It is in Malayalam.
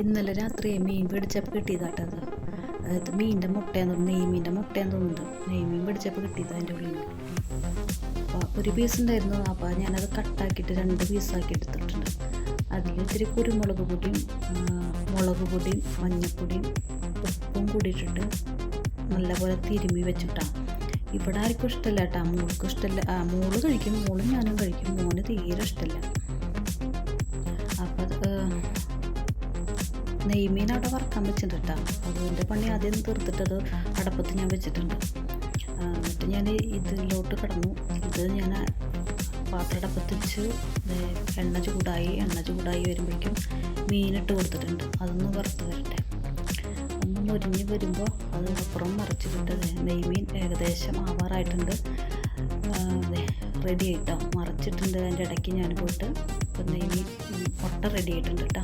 ഇന്നലെ രാത്രി മീൻ പിടിച്ചപ്പോൾ കിട്ടിയതാട്ടത് അതായത് മീനിന്റെ മുട്ടയെന്ന് നെയ്മീന്റെ മുട്ടയെന്ന് തോന്നുന്നുണ്ട്. നെയ്മീൻ പിടിച്ചപ്പോൾ കിട്ടിയത് അതിന്റെ ഉള്ളിൽ അപ്പോൾ ഒരു പീസ് ഉണ്ടായിരുന്നു അപ്പോൾ ഞാനത് കട്ടാക്കിയിട്ട് രണ്ട് പീസാക്കി എടുത്തിട്ടുണ്ട്. അതിൽ ഇത്തിരി കുരുമുളക് പൊടിയും മുളക് പൊടിയും മഞ്ഞൾപ്പൊടിയും ഉപ്പും കൂടിയിട്ടിട്ട് നല്ലപോലെ തിരുമ്മി വെച്ചിട്ടാണ് ഇവിടെ ആർക്കും ഇഷ്ടമല്ല കേട്ടോ മോൾക്ക് ഇഷ്ടമല്ല. ആ മോൾ കഴിക്കും മോളും ഞാനും കഴിക്കും മോന് തീരെ ഇഷ്ടമല്ല. നെയ്മീൻ അവിടെ വറക്കാൻ വെച്ചിട്ടുണ്ട് കേട്ടോ. അതുകൊണ്ട് പണി ആദ്യം തീർത്തിട്ടത് അടപ്പത്ത് ഞാൻ വെച്ചിട്ടുണ്ട്. എന്നിട്ട് ഞാൻ ഇതിലോട്ട് കിടന്നു. ഇത് ഞാൻ പാത്രം അടപ്പത്ത് വെച്ച് എണ്ണ ചൂടായി എണ്ണ ചൂടായി വരുമ്പോഴേക്കും മീനിട്ട് കൊടുത്തിട്ടുണ്ട്. അതൊന്ന് വറുത്ത് വരട്ടെ. ഒന്ന് മുരിഞ്ഞ് വരുമ്പോൾ അത് അപ്പുറം മറിച്ചിട്ട് ദേ നെയ്മീൻ ഏകദേശം ആവാറായിട്ടുണ്ട്. റെഡി ആയിട്ടോ. മറിച്ചിട്ടുണ്ട് അതിന്റെ ഇടയ്ക്ക് ഞാൻ പോയിട്ട് നെയ്മീൻ മുട്ട റെഡി ആയിട്ടുണ്ട് കേട്ടോ.